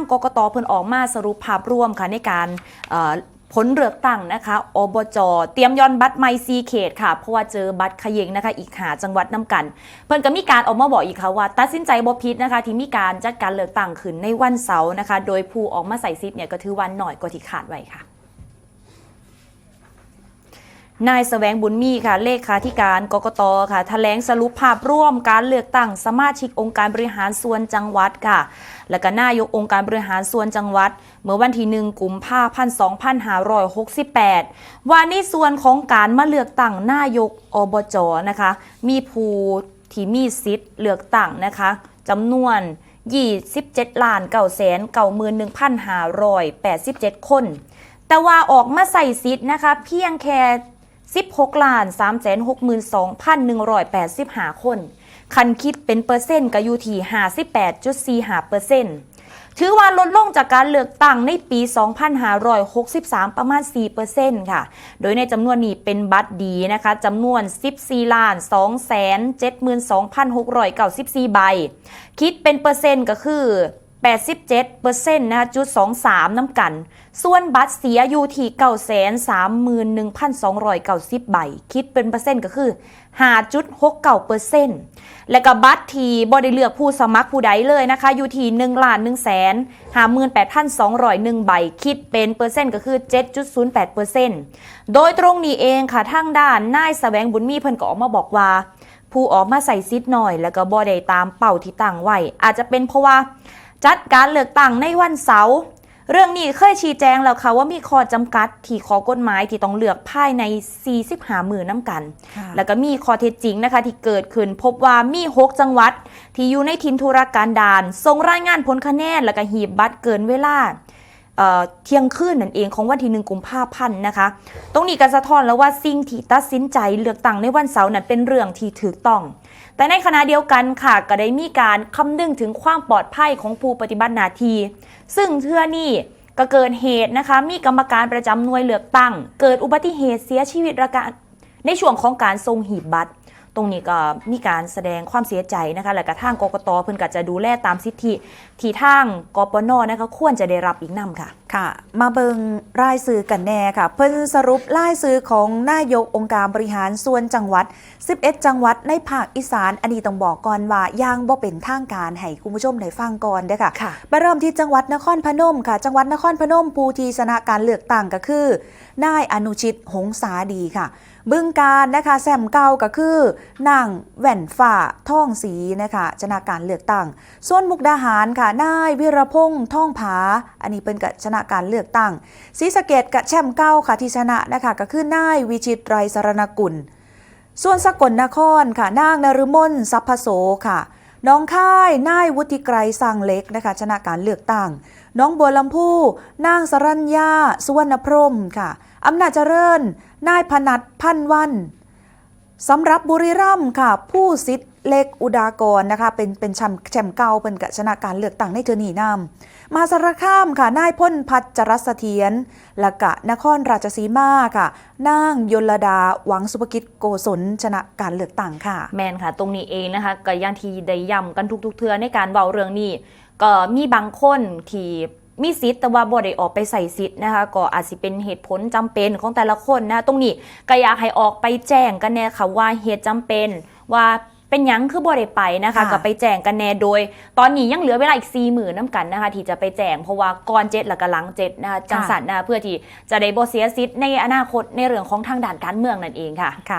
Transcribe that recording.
างกกตเพิ่นออกมาสรุปภาพรวมค่ะในการผลเลือกตั้งนะคะ อบจ เตรียมย้อนบัตรไม่ซีเขตค่ะ เพราะว่าเจอบัตรขยงนะคะ อีกหาจังหวัดน้ำกัน เพิ่นก็มีการออกมาบอกอีกค่ะว่า ตัดสินใจบ่พิษนะคะ ที่มีการจัดการเลือกตั้งขึ้นในวันเสาร์นะคะ โดยผู้ออกมาใส่ซิปเนี่ยก็ถือวันหน่อยกว่าที่ขาดไว้ค่ะ นายแสวงบุญมีค่ะเลขาธิการกกตค่ะแถลงสรุปภาพร่วมการเลือกตั้งสมาชิกองค์การบริหารส่วนจังหวัดค่ะ และก็นายกองค์การบริหารส่วนจังหวัด เมื่อวันที่หนึ่งกุมภาพันธ์2568 ว่าในส่วนของการมาเลือกตั้งนายกอบจนะคะ มีผู้ที่มีสิทธิ์เลือกตั้งนะคะจำนวน27ล้าน9แสน91,587คน แต่ว่าออกมาใส่สิทธิ์นะคะ เพียงแค่ 16ล้าน362,185 คน คันคิดเป็นเปอร์เซ็นต์ก็อยู่ที่ 58.45เปอร์เซ็นต์ถือว่าลดลงจากการเลือกตั้งในปี 2563 ประมาณ4เปอร์เซ็นต์ค่ะ โดยในจำนวนนี้เป็นบัตรดีนะคะจำนวน 14ล้าน2แสน72,694 ใบ คิดเป็นเปอร์เซ็นต์ก็คือ 87เปอร์เซ็นต์นะคะจุด 23 น้ำกัน ส่วนบัตรเสียอยู่ที่9 31,290 ใบ คิดเป็นเปอร์เซ็นต์ก็คือ 5.69เปอร์เซ็นต์และก็บัตรที่บได้เลือกผู้สมัครผู้ใดเลยนะคะ อยู่ที่1ล้าน1แสน58,201 ใบ คิดเป็นเปอร์เซ็นต์ก็คือ 7.08เปอร์เซ็นต์โดยตรงนี้เองค่ะทางด้านนายแสวงบุญมีเพิ่นก็ออกมาบอกว่าผู้ออกมาใส่ซิดหน่อย แล้วก็บ่ได้ตามเป้าที่ตั้งไว้อาจจะเป็นเพราะว่า จัดการเลือกตั้งในวันเสาร์เรื่องนี้เคยชี้แจงแล้วค่ะว่ามีข้อจำกัดที่ข้อกฎหมายที่ต้องเลือกภายใน 45มือน้ำกันค่ะแล้วก็มีข้อเท็จจริงนะคะ ที่เกิดขึ้นพบว่ามี 6 จังหวัด ที่อยู่ในทินธุรการดานส่งรายงานผลคะแนนแล้วก็หีบบัตรเกินเวลาเอ่อ เที่ยงคืนนั่นเองของวันที่หนึ่งกุมภาพันธ์นะคะ ตรงนี้ก็สะท้อนแล้วว่าสิ่งที่ตัดสินใจเลือกตั้งในวันเสาร์นั้นเป็นเรื่องที่ถูกต้อง แต่ในขณะเดียวกันค่ะก็ได้มีการคำนึงถึงความปลอดภัยของผู้ปฏิบัติหน้าที่ซึ่งเทื่อนี้ก็เกิดเหตุนะคะ มีกรรมการประจำหน่วยเลือกตั้ง เกิดอุบัติเหตุเสียชีวิตระกาในช่วงของการทรงหีบบัตร รงนี้ก็มีการแสดงความเสียใจนะคะและกระทั่งกกตเพิ่นก็จะดูแลตามสิทธิที่ทางกปนนะคะควรจะได้รับอีกนํค่ะค่ะ มาเบิงรายซื้อกันแน่ค่ะ เพิ่นสรุปรายซื้อของนายกองค์การบริหารส่วนจังหวัด 11 จังหวัดในภาคอีสานอันนี้ต้องบอกก่อนว่ายังบ่เป็นทางการให้คุณผู้ชมได้ฟังก่อนเด้อค่ะค่ะไปเริ่มที่จังหวัดนครพนมค่ะ จังหวัดนครพนมผู้ที่ชนะการเลือกตั้งก็คือนายอนุชิตหงสาดีค่ะ บึงการนะคะแซมเก่าก็คือนางแหว่นฝ่าท่องสีนะคะชนะการเลือกตั้ง ส่วนมุกดาหารค่ะนายวิรพงษ์ท่องผา อันนี้เป็นกับชนะการเลือกตั้งศรีสะเกดกับแชมป์เก้าค่ะที่ชนะนะคะก็คือนายวิชิตไรสรณกุล ส่วนสกลนครค่ะนางนฤมลสัพพโสค่ะน้องค่ายนายวุฒิไกรสังเล็กนะคะชนะการเลือกตั้ง น้องบัวลำพูนางสรัญญาสุวรรณพรมค่ะอำนาจเจริญ นายพนัทพันวัน สำหรับบุรีรัมย์ค่ะ ผู้สิทธิ์เล็กอุดากรนะคะ เป็นเป็นแชมป์แชมป์เก่าเป็นกชนะการเลือกตั้งในเทอร์นีนำมหาสารคามค่ะนายพ้นพัชรเสถียรและกะนครราชสีมาค่ะนางยลดาหวังสุภกิจโกศลชนะการเลือกตั้งค่ะ แมนค่ะ ตรงนี้เองนะคะก็ย่างทีได้ย้ำกันทุกๆเทือในการเว้าเรื่องนี้ก็มีบางคนที่ มีสิทธิ์แต่ว่าบ่ได้ออกไปใส่สิทธิ์นะคะก็อาจสิเป็นเหตุผลจำเป็นของแต่ละคนนะคะตรงนี้ก็อยากให้ออกไปแจ้งกันแน่ค่ะว่าเหตุจำเป็นว่าเป็นหยังคือบ่ได้ไปนะคะค่ะก็ไปแจ้งกันแน่โดย ตอนนี้ยังเหลือเวลาอีก4ี่หมื่นน้ำกันนะคะ ที่จะไปแจ้งเพราะว่าก่อนเจ็ดแล้วก็หลังเจ็ดนะคะจังสันนะคะเพื่อที่จะได้บ่เสียสิทธิ์ในอนาคตในเรื่องของทางด่านการเมืองนั่นเองค่ะค่ะ